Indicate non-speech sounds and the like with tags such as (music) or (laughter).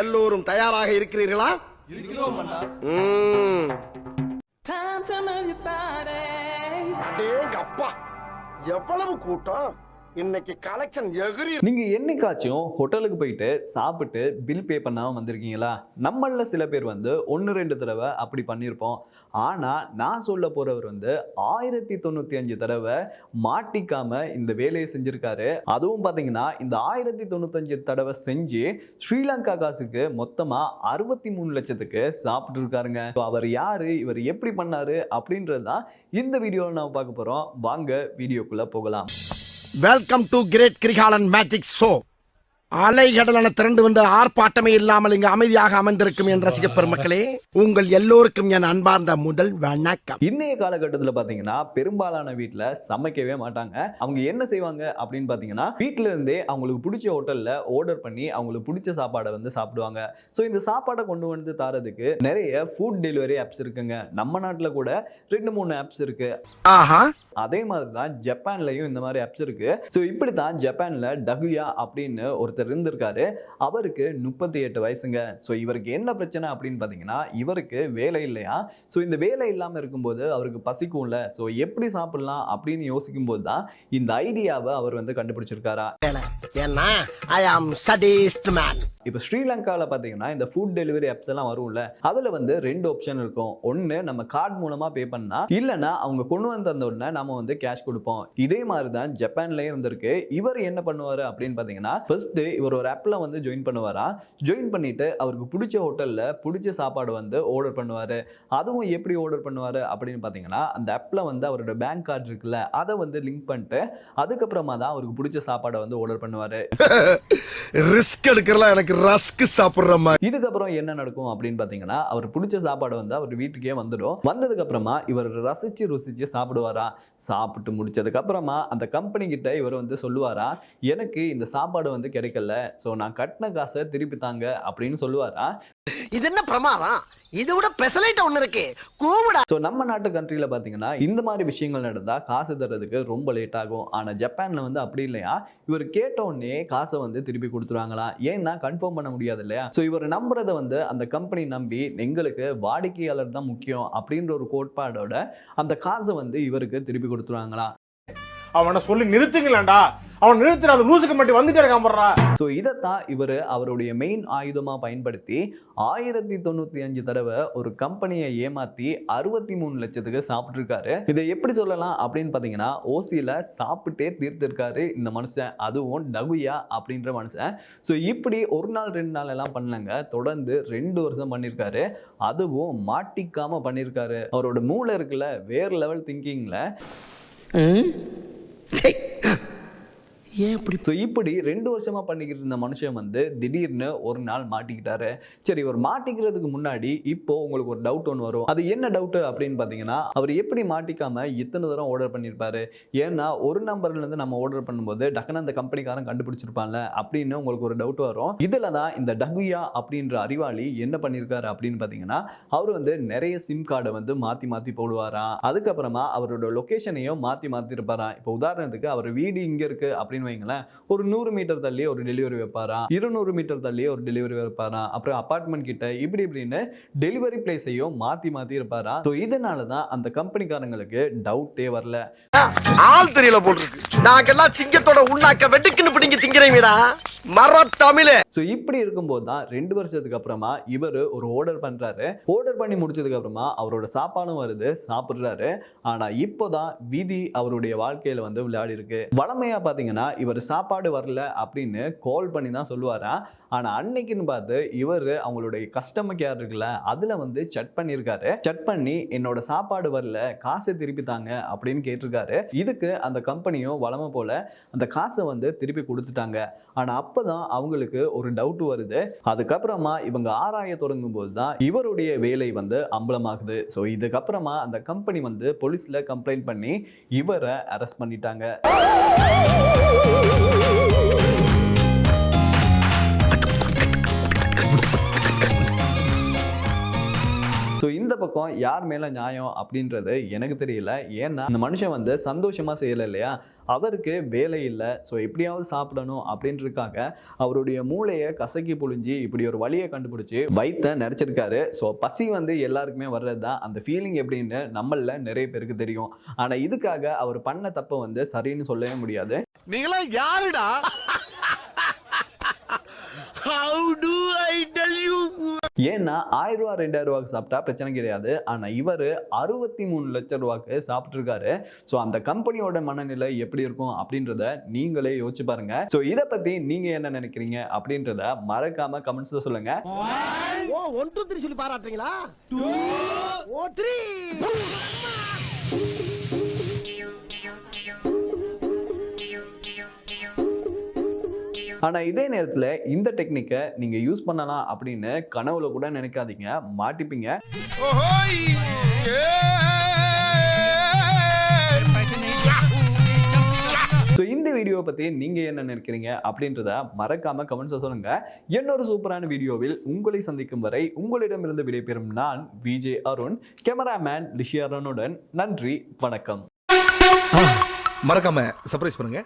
எல்லோரும் தயாராக இருக்கிறீர்களா? எவ்வளவு கூட்டம்? இன்னைக்கு கலெக்ஷன் எகிரி நீங்க என்னைக்காச்சும் ஹோட்டலுக்கு போயிட்டு சாப்பிட்டு பில் பே பண்ணாம வந்திருக்கீங்களா? நம்மள சில பேர் வந்து ஒன்று ரெண்டு தடவை அப்படி பண்ணியிருப்போம் ஆனா நான் சொல்ல போறவர் வந்து ஆயிரத்தி தொண்ணூத்தி அஞ்சு தடவை மாட்டிக்காம இந்த வேலையை செஞ்சிருக்காரு. அதுவும் பாத்தீங்கன்னா இந்த ஆயிரத்தி தொண்ணூத்தஞ்சு தடவை செஞ்சு ஸ்ரீலங்கா காசுக்கு மொத்தமா அறுபத்தி மூணு லட்சத்துக்கு சாப்பிட்டு இருக்காருங்க அவர் யாரு? இவர் எப்படி பண்ணாரு? அப்படின்றது தான் இந்த வீடியோவில் நம்ம பார்க்க போறோம். வாங்க வீடியோக்குள்ள போகலாம். Welcome to Great Krihalan Magic Show. அலைகடலான திரண்டு வந்த ஆர்ப்பாட்டமே இல்லாமல் இங்கு அமைதியாக அமர்ந்திருக்கும் என் ரசிக பெருமக்களே உங்கள் எல்லோருக்கும் என் அன்பார்ந்த முதல் வணக்கம். இன்னைய காலகட்டத்தில் பார்த்தீங்கன்னா பெரும்பாலான வீட்டில் சமைக்கவே மாட்டாங்க. அவங்க என்ன செய்வாங்க அப்படின்னு பார்த்தீங்கன்னா வீட்டில இருந்தே அவங்களுக்கு பிடிச்ச ஹோட்டலில் ஆர்டர் பண்ணி அவங்களுக்கு பிடிச்ச சாப்பாடை வந்து சாப்பிடுவாங்க. ஸோ இந்த சாப்பாடை கொண்டு வந்து தரதுக்கு நிறைய ஃபுட் டெலிவரி ஆப்ஸ் இருக்குங்க. நம்ம நாட்டில் கூட ரெண்டு மூணு ஆப்ஸ் இருக்கு. ஆஹா. அதே மாதிரி தான் ஜப்பான்லையும் இந்த மாதிரி ஆப்ஸ் இருக்கு. ஸோ இப்படி தான் ஜப்பான்ல டகுயா அப்படின்னு ஒருத்தர் இருந்திருக்காரு. அவருக்கு முப்பத்தி எட்டு வயசுங்க. ஸோ இவருக்கு என்ன பிரச்சனை அப்படின்னு பார்த்தீங்கன்னா இவருக்கு வேலை இல்லையா? ஸோ இந்த வேலை இல்லாமல் இருக்கும்போது அவருக்கு பசிக்கும்ல. ஸோ எப்படி சாப்பிடலாம் அப்படின்னு யோசிக்கும் போது தான் இந்த ஐடியாவை அவர் வந்து கண்டுபிடிச்சிருக்காரா. இப்போ ஸ்ரீலங்காவில் பார்த்தீங்கன்னா இந்த ஃபுட் டெலிவரி ஆப்ஸ் எல்லாம் வரும்ல. அதில் வந்து ரெண்டு ஆப்ஷன் இருக்கும். ஒன்று நம்ம கார்டு மூலமாக பே பண்ணா இல்லைன்னா அவங்க கொண்டு வந்து தந்த உடனே நம்ம வந்து கேஷ் கொடுப்போம். இதே மாதிரி தான் ஜப்பான்லேயும் இருந்திருக்கு. இவர் என்ன பண்ணுவார் அப்படின்னு பார்த்தீங்கன்னா ஃபர்ஸ்ட் இவர் ஒரு ஆப்பில் வந்து ஜாயின் பண்ணுவாரா? ஜாயின் பண்ணிட்டு அவருக்கு பிடிச்ச ஹோட்டலில் பிடிச்ச சாப்பாடு வந்து ஆர்டர் பண்ணுவார். அதுவும் எப்படி ஆர்டர் பண்ணுவார் அப்படின்னு பார்த்தீங்கன்னா அந்த ஆப்பில் வந்து அவரோட பேங்க் கார்டு இருக்குல்ல அதை வந்து லிங்க் பண்ணிட்டு அதுக்கப்புறமா தான் அவருக்கு பிடிச்ச சாப்பாடை வந்து ஆர்டர் பண்ணுவார். ரிஸ்க் (laughs) எடுக்கிறலாம் எனக்கு ரஸ்க் சாப்பிடுற மாதிரி. இதுக்கப்புறம் என்ன நடக்கும் அப்படின்னு பார்த்தீங்கன்னா அவர் பிடிச்ச சாப்பாடு வந்து அவர் வீட்டுக்கே வந்துடும். வந்ததுக்கு அப்புறமா இவர் ரசிச்சு ருசிச்சு சாப்பிடுவாரா? சாப்பிட்டு முடிச்சதுக்கு அப்புறமா அந்த கம்பெனி கிட்ட இவர் வந்து சொல்லுவாரா எனக்கு இந்த சாப்பாடு வந்து கிடைக்கல. ஸோ நான் கட்டின காசை திருப்பி தாங்க அப்படின்னு சொல்லுவாரா? இது என்ன பிரமாதம்? இது விட பெசலைட் ஒண்ணு இருக்கு. கூவிடா. ஸோ நம்ம நாட்டு கண்ட்ரியில் பார்த்தீங்கன்னா இந்த மாதிரி விஷயங்கள் நடந்தால் காசு தர்றதுக்கு ரொம்ப லேட் ஆகும். ஆனால் ஜப்பானில் வந்து அப்படி இல்லையா? இவர் கேட்ட உடனே காசை வந்து திருப்பி கொடுத்துருவாங்களாம் ஏன்னா கன்ஃபார்ம் பண்ண முடியாது இல்லையா? ஸோ இவர் நம்புறதை வந்து அந்த கம்பெனி நம்பி எங்களுக்கு வாடிக்கையாளர் தான் முக்கியம் அப்படின்ற ஒரு கோட்பாடோட அந்த காசை வந்து இவருக்கு திருப்பி கொடுத்துருவாங்களாம் அவனை சொல்லி நிறுத்துங்களேன்டா. அவன் நிறுத்துற அந்த லூசுக்கு மட்டும் வந்துட்டே இருக்கான் போடுறா ஸோ இதைத்தான் இவர் அவருடைய மெயின் ஆயுதமாக பயன்படுத்தி ஆயிரத்தி தொண்ணூற்றி அஞ்சு தடவை ஒரு கம்பெனியை ஏமாற்றி அறுபத்தி மூணு லட்சத்துக்கு சாப்பிட்ருக்காரு இதை எப்படி சொல்லலாம் அப்படின்னு பார்த்தீங்கன்னா ஓசியில் சாப்பிட்டே தீர்த்திருக்காரு இந்த மனுஷன். அதுவும் டகுயா அப்படின்ற மனுஷன். ஸோ இப்படி ஒரு நாள் ரெண்டு நாள் எல்லாம் பண்ணலங்க. தொடர்ந்து ரெண்டு வருஷம் பண்ணியிருக்காரு அதுவும் மாட்டிக்காம பண்ணியிருக்காரு அவரோட மூளை இருக்குல்ல வேறு லெவல் திங்கிங்கில் Hey. ஏன் இப்படி ஸோ இப்படி ரெண்டு வருஷமாக பண்ணிக்கிட்டு இருந்த மனுஷன் வந்து திடீர்னு ஒரு நாள் மாட்டிக்கிட்டாரு. சரி இவர் மாட்டிக்கிறதுக்கு முன்னாடி இப்போ உங்களுக்கு ஒரு டவுட் ஒன்று வரும். அது என்ன டவுட் அப்படின்னு பார்த்தீங்கன்னா அவர் எப்படி மாட்டிக்காம இத்தனை தூரம் ஆர்டர் பண்ணியிருப்பாரு ஏன்னா ஒரு நம்பர்லேருந்து நம்ம ஆர்டர் பண்ணும்போது டக்குன்னு அந்த கம்பெனிக்காரன் கண்டுபிடிச்சிருப்பான்ல அப்படின்னு உங்களுக்கு ஒரு டவுட் வரும். இதில் தான் இந்த டகுயா அப்படின்ற அறிவாளி என்ன பண்ணியிருக்காரு அப்படின்னு பார்த்தீங்கன்னா அவர் வந்து நிறைய சிம் கார்டை வந்து மாற்றி மாற்றி போடுவாராம். அதுக்கப்புறமா அவரோட லொக்கேஷனையும் மாற்றி மாற்றி இருப்பாராம் இப்போ உதாரணத்துக்கு அவர் வீடு இங்கே இருக்குது அப்படின்னு வைங்களேன் ஒரு நூறு மீட்டர் தள்ளி ஒரு டெலிவரி வைப்பாராம். இருநூறு மீட்டர் தள்ளி ஒரு டெலிவரி வைப்பாராம். அப்புறம் அபார்ட்மெண்ட் கிட்ட இப்படி இப்படின்னு டெலிவரி பிளேஸையும் மாற்றி மாற்றி இருப்பாராம். ஸோ இதனால தான் அந்த கம்பெனிக்காரங்களுக்கு டவுட்டே வரல. ஆள் தெரியல போட்டிருக்கு நாங்கெல்லாம் சிங்கத்தோட உண்ணாக்க வெட்டுக்குன்னு பிடிங்க திங்கிறீங்கடா மர தமிழே. ஸோ இப்படி இருக்கும்போது தான் ரெண்டு வருஷத்துக்கு அப்புறமா இவர் ஒரு ஆர்டர் பண்ணுறாரு ஆர்டர் பண்ணி முடிச்சதுக்கு அப்புறமா அவரோட சாப்பாடும் வருது சாப்பிட்றாரு. ஆனால் இப்போதான் விதி அவருடைய வாழ்க்கையில் வந்து விளையாடி இருக்கு வளமையாக பார்த்தீங்கன்னா இவர் சாப்பாடு வரல அப்படின்னு கால் பண்ணி தான் சொல்லுவாரா? ஆனால் அன்னைக்குன்னு பார்த்து இவர் அவங்களுடைய கஸ்டமர் கேர் இருக்குல்ல அதில் வந்து செட் பண்ணியிருக்காரு. செட் பண்ணி என்னோட சாப்பாடு வரல காசை திருப்பி தாங்க அப்படின்னு கேட்டிருக்காரு. இதுக்கு அந்த கம்பெனியும் வளமை போல அந்த காசை வந்து திருப்பி கொடுத்துட்டாங்க. ஆனால் அப்போ தான் அவங்களுக்கு ஒரு டவுட் வருது. அதுக்கப்புறமா இவங்க ஆராய தொடங்கும் போது தான் இவருடைய வேலை வந்து அம்பலமாகுது. ஸோ இதுக்கப்புறமா அந்த கம்பெனி வந்து போலீஸில் கம்ப்ளைண்ட் பண்ணி இவரை அரெஸ்ட் பண்ணிட்டாங்க. you. ஸோ இந்த பக்கம் யார் மேலே நியாயம் அப்படின்றது எனக்கு தெரியல. ஏன்னா இந்த மனுஷன் வந்து சந்தோஷமாக செய்யலை இல்லையா? அவருக்கு வேலை இல்லை. ஸோ எப்படியாவது சாப்பிடணும் அப்படின்றதுக்காக அவருடைய மூளையை கசக்கி புழிஞ்சி இப்படி ஒரு வழியை கண்டுபிடிச்சி வயித்தை நினச்சிருக்காரு ஸோ பசி வந்து எல்லாருக்குமே வர்றது தான் அந்த ஃபீலிங் எப்படின்னு நம்மள நிறைய பேருக்கு தெரியும். ஆனால் இதுக்காக அவர் பண்ண தப்பை வந்து சரின்னு சொல்லவே முடியாது. நீங்களா யாருடா? ஏன்னா ஆயிரம் ரூபா ரெண்டாயிரம் ரூபாய்க்கு சாப்பிட்டா பிரச்சனை கிடையாது. ஆனால் இவர் அறுபத்தி மூணு லட்சம் ரூபாய்க்கு சாப்பிட்ருக்காரு ஸோ அந்த கம்பெனியோட மனநிலை எப்படி இருக்கும் அப்படின்றத நீங்களே யோசிச்சு பாருங்க. ஸோ இதை பற்றி நீங்கள் என்ன நினைக்கிறீங்க அப்படின்றத மறக்காம கமெண்ட்ஸில் சொல்லுங்க. ஓ ஒன் டூ த்ரீ சொல்லி பாராட்டுறீங்களா? ஓ த்ரீ ஆனால் இதே நேரத்தில் இந்த டெக்னிக்கை நீங்கள் யூஸ் பண்ணலாம் அப்படின்னு கனவுல கூட நினைக்காதீங்க. மாட்டிப்பீங்க. ஸோ இந்த வீடியோவை பற்றி நீங்கள் என்ன நினைக்கிறீங்க அப்படின்றத மறக்காம கமெண்ட்ஸை சொல்லுங்க. இன்னொரு சூப்பரான வீடியோவில் உங்களை சந்திக்கும் வரை உங்களிடமிருந்து விடைபெறும் நான் விஜே அருண் கேமராமேன் லிஷியா அருணுடன். நன்றி வணக்கம். மறக்காம சர்ப்ரைஸ் பண்ணுங்க.